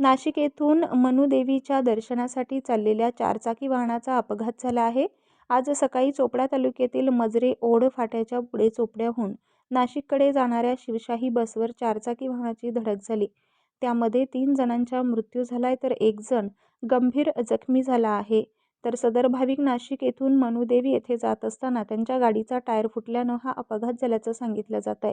नाशिक येथून मनुदेवीच्या दर्शनासाठी चाललेल्या चारचाकी वाहनाचा अपघात झाला आहे. आज सकाळी चोपडा तालुक्यातील मजरे ओढ फाट्याच्या पुढे चोपड्याहून नाशिककडे जाणाऱ्या शिवशाही बसवर चारचाकी वाहनाची धडक झाली. त्यामध्ये तीन जणांचा मृत्यू झाला आहे तर एक जण गंभीर जखमी झाला आहे. तर सदर भाविक नाशिक येथून मनुदेवी येथे जात असताना त्यांच्या गाडीचा टायर फुटल्यानं हा अपघात झाल्याचं सांगितलं जात आहे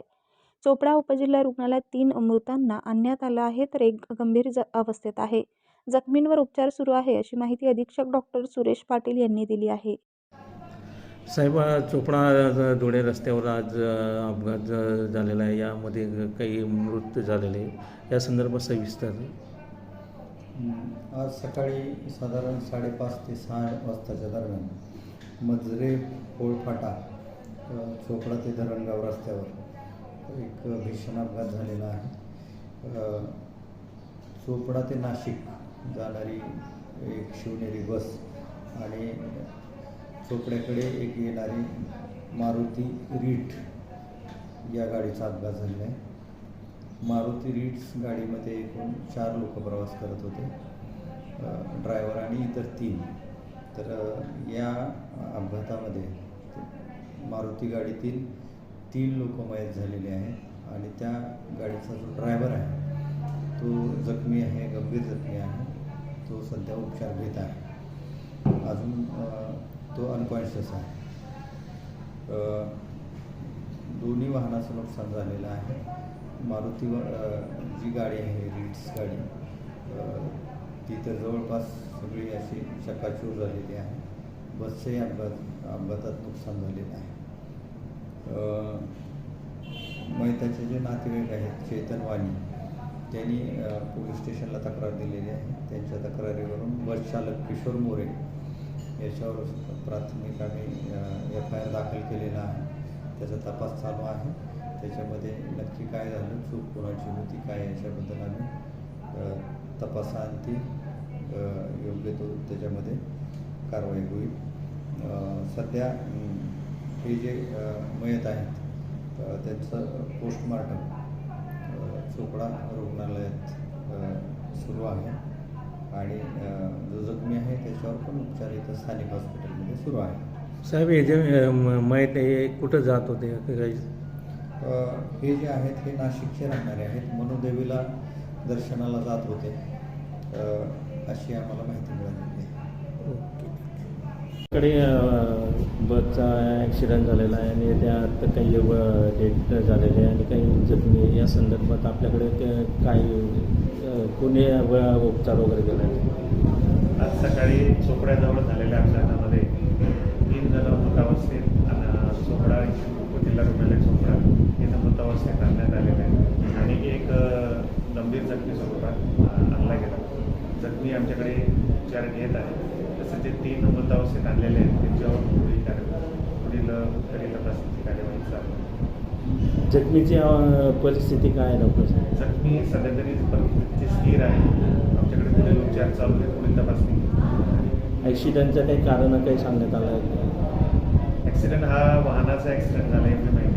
चोपडा उपजिल्हा रुग्णालयात तीन मृतांना आणण्यात आलं आहे तर एक गंभीर ज अवस्थेत आहे. जखमींवर उपचार सुरू आहे अशी माहिती अधीक्षक डॉक्टर सुरेश पाटील यांनी दिली आहे. साहेब चोपडा धुळे रस्त्यावर आज अपघात झालेला आहे. यामध्ये काही मृत्यू झालेले. या संदर्भात सविस्तर. आज सकाळी साधारण साडेपाच ते सहा वाजताच्या दरम्यान मजरे पोळफाटा चोपडा ते धरणगाव रस्त्यावर एक भीषण अपघात झालेला आहे. चोपडा ते नाशिक जाणारी एक शिवनेरी बस आणि चोपड्याकडे एक येणारी मारुती रीट या गाडीचा अपघात झालेला आहे. मारुती रीट्स गाडीमध्ये एकूण चार लोक प्रवास करत होते. ड्रायव्हर आणि इतर तीन. तर या अपघातामध्ये मारुती गाडीतील तीन लोक मयत झालेले आहेत आणि त्या गाडीचा जो ड्रायव्हर आहे तो जखमी आहे गंभीर जखमी आहे. तो सध्या उपचार घेत आहे. अजून तो अनकॉन्शियस आहे. दोन्ही वाहनाचं नुकसान झालेलं आहे. मारुती जी गाडी आहे रिट्स गाडी ती तर जवळपास सगळी अशी चकाचूर झालेली आहे. बसचंही अपघात अपघातात नुकसान झालेलं आहे. मैताचे जे नातेवाईक आहेत चेतन वाणी त्यांनी पोलीस स्टेशनला तक्रार दिलेली आहे. त्यांच्या तक्रारीवरून बस चालक किशोर मोरे याच्यावर प्राथमिक आम्ही एफ आय आर दाखल केलेला आहे. त्याचा तपास चालू आहे. त्याच्यामध्ये नक्की काय झालं चूक कोणाची होती काय याच्याबद्दल आम्ही तपासांती योग्य तो त्याच्यामध्ये कारवाई होईल. सध्या हे जे मयत आहेत त्यांचं पोस्टमार्टम चोपडा रुग्णालयात सुरू आहे. आणि जो जखमी आहे त्याच्यावर पण उपचार इथं स्थानिक हॉस्पिटलमध्ये सुरू आहे. साहेब हे जे अ, म- माहीत आहे हे कुठं जात होते? काही? हे जे आहेत हे नाशिकचे राहणारे आहेत. मनुदेवीला दर्शनाला जात होते. अशी आम्हाला माहिती मिळालेली आहे. कडे बसचा ॲक्सिडेंट झालेला आहे आणि त्यात काही डेट झालेले आहे आणि काही जखमी या संदर्भात आपल्याकडे काही कोणी व- उपचार वगैरे केला आहे आज सकाळी चोपड्याजवळ झालेल्या अपघातामध्ये तीन जण मृतावस्थेत आणि चोपडा जिल्हा रुग्णालय चोपडा इथं मृतावस्थेत आणण्यात आलेले आहे आणि एक गंभीर जखमी स्वरूपात जखमी आमच्याकडे उपचार घेत आहे. तसं ते तीन मृतावस्थेत आणलेले आहेत. त्यांच्यावर पुढील पुढील उत्तरी तपासणीची कार्यवाही चालू आहे. जखमीची परिस्थिती काय आहे डॉक्टर जखमी सध्या तरी परिस्थिती स्थिर आहे. आमच्याकडे पुढील उपचार चालू आहे पुढील तपासणी ॲक्सिडेंटचं काही कारण काही सांगण्यात आलं आहे? ॲक्सिडेंट हा वाहनाचा ॲक्सिडेंट झाला माहिती